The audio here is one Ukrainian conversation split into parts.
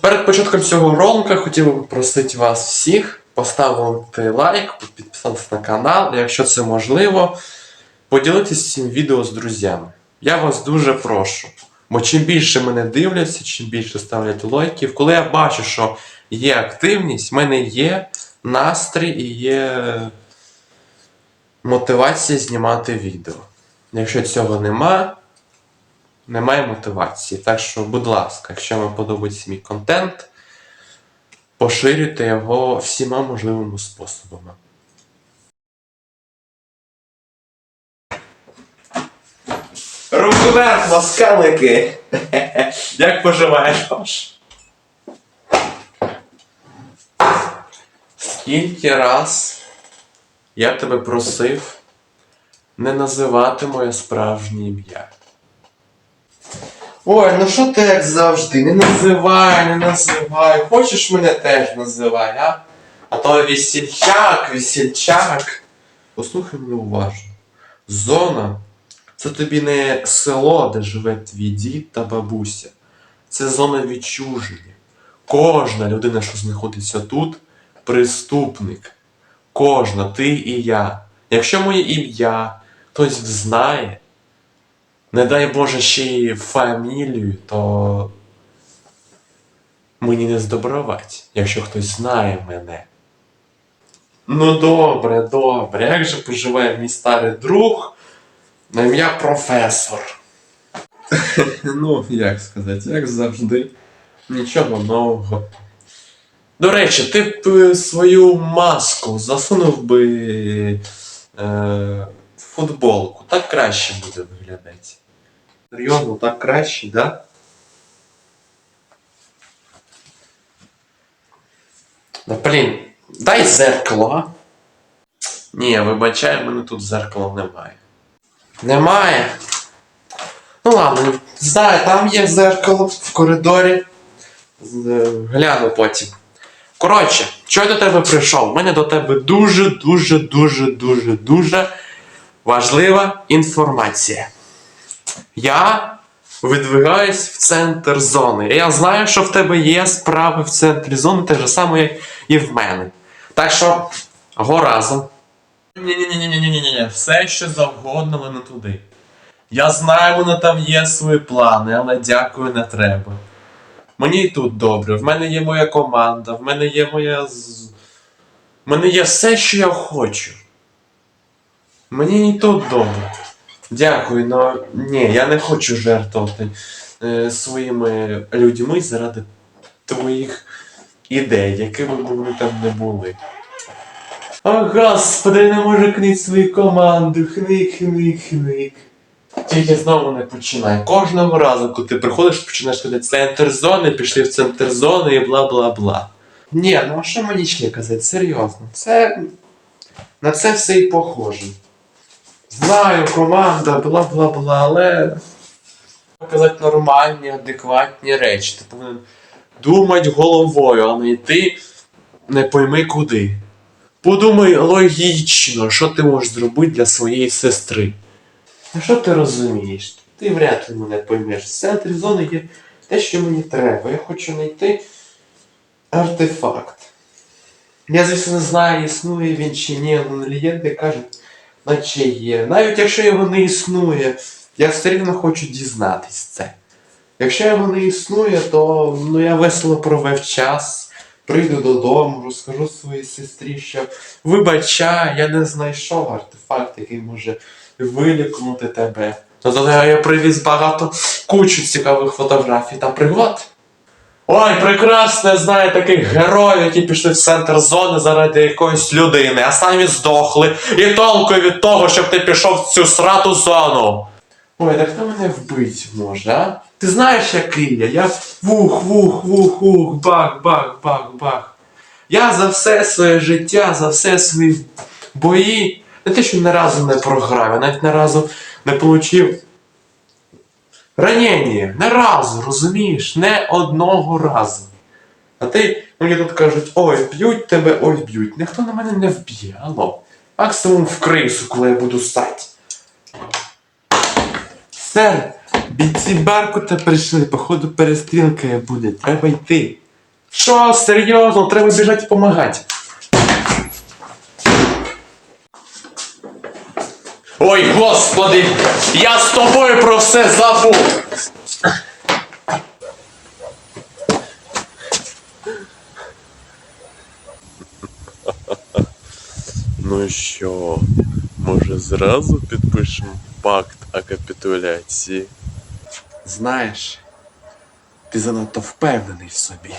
Перед початком цього ролика хотів би попросити вас всіх поставити лайк, підписатися на канал, якщо це можливо, поділитися цим відео з друзями. Я вас дуже прошу. Бо чим більше мене дивляться, чим більше ставлять лайків, коли я бачу, що є активність, в мене є настрій і є мотивація знімати відео. Якщо цього нема, немає мотивації. Так що, будь ласка, якщо вам подобається мій контент, поширюйте його всіма можливими способами. Руку вверх, москалики! Як поживаєш, Паш? Скільки раз я тебе просив не називати моє справжнє ім'я. Ой, ну що ти як завжди? Не називай, не називай. Хочеш мене теж називай, а? А то весільчак, весільчак. Послухай мене уважно. Зона це тобі не село, де живе твій дід та бабуся. Це зона відчуження. Кожна людина, що знаходиться тут, преступник. Кожна, ти і я. Якщо моє ім'я хтось знає, не дай Боже ще й фамілію, то мені не здобровати, якщо хтось знає мене. Ну добре, добре. Як же поживає мій старий друг на ім'я професор? ну, як сказати, як завжди, нічого нового. До речі, ти б свою маску засунув би е, футболку. Так краще буде виглядати. Серйозно, так краще, да? Да блін, дай зеркало, а? Ні, вибачай, в мене тут зеркала немає. Немає. Ну ладно, знаю, там є зеркало в коридорі. Гляну потім. Коротше, що я до тебе прийшов? У мене до тебе дуже, дуже, дуже, дуже, дуже важлива інформація. Я видвигаюсь в центр зони. Я знаю, що в тебе є справи в центрі зони, те ж саме, як і в мене. Так що, го разом. Ні-ні-ні-ні-ні-ні-ні. Все, що завгодно, але не туди. Я знаю, воно там є свої плани, але дякую, не треба. Мені і тут добре, в мене є моя команда, в мене є моя. В мене є все, що я хочу. Мені і тут добре. Дякую, але ні, я не хочу жертвувати е, своїми людьми заради твоїх ідей, якими б вони там не були. О, господи, я не можу книти свою команду. Хник, хник, хник. Тільки знову не починай. Кожного разу, коли ти приходиш, починаєш казати центр зони, пішли в центр зони і бла бла бла. Ні, ну а що мені ще казати? Серйозно. Це. На це все і похоже. Знаю, команда, бла бла бла, але. Казати нормальні, адекватні речі. Ти повинен думати головою, а не йти не пойми куди. Подумай логічно, що ти можеш зробити для своєї сестри. А що ти розумієш? Ти вряд ли мене поймеш. В центрі зони є те, що мені треба. Я хочу знайти артефакт. Я, звісно, не знаю, існує він чи ні, але легенди кажуть, наче є. Навіть якщо його не існує, я все рівно хочу дізнатись це. Якщо його не існує, то ну, я весело провев час, прийду додому, розкажу своїй сестрі, що вибачай, я не знайшов артефакт, який може вилікнути тебе. Ну, то я привіз багато кучу цікавих фотографій та пригод. Ой, прекрасно, я знаю таких героїв, які пішли в центр зони заради якоїсь людини, а самі здохли. І толку від того, щоб ти пішов в цю срату зону. Ой, так хто мене вбить може, а? Ти знаєш, який я? Я вух, вух, вух, вух, бах, бах, бах, бах. Я за все своє життя, за все свої бої, не те, що ні разу не програв, я навіть ні разу не отримав ранення. Не разу, розумієш? Не одного разу. А ти мені тут кажуть, ой, б'ють тебе, ой, б'ють. Ніхто на мене не вб'є, алло. Максимум в крису, коли я буду стати. Сер, бійці Беркута прийшли, походу перестрілка буде, треба йти. Що, серйозно, треба біжати допомагати. Ой, господи, я з тобою про все забув. Ну що, може зразу підпишемо пакт о капітуляції? Знаєш, ти занадто впевнений в собі.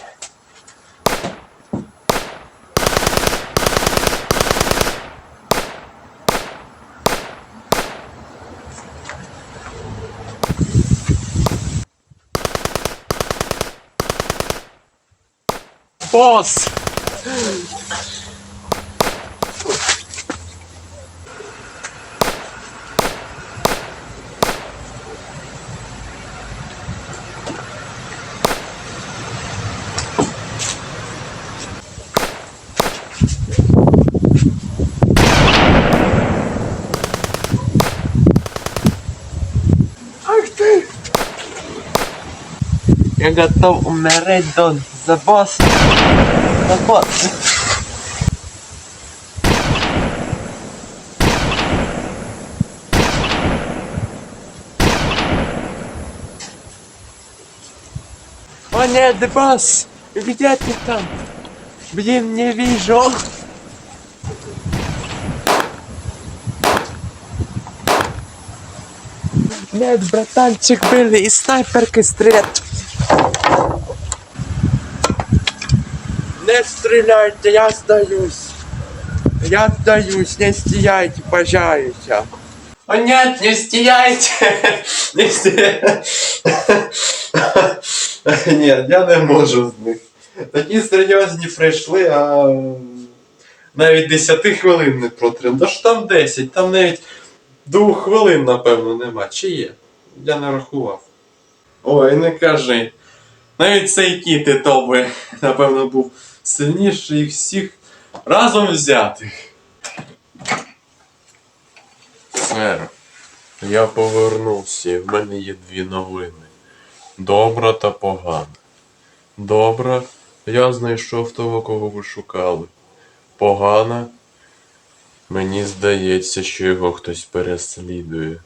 Бос! Ах ты! Я готов умереть, Дон, за босс. За босс. О нет, босс! Где ты там? Блин, не вижу. Нет, братанчик, были и снайперкой стрелять. Не стреляйте, я сдаюсь. Я сдаюсь, не стияйте, пожалуйста. О нет, не стияйте. Не стияйте. Ні, я не можу з них. Такі серйозні прийшли, а навіть 10 хвилин не протримали. Да ж там 10, там навіть двох хвилин, напевно, нема. Чи є? Я не рахував. Ой, не кажи. Навіть цей кіт і то би, напевно, був сильніший їх всіх разом взятих. Сер, я повернувся, і в мене є дві новини. Добра та погана. Добра, я знайшов того, кого ви шукали. Погана, мені здається, що його хтось переслідує.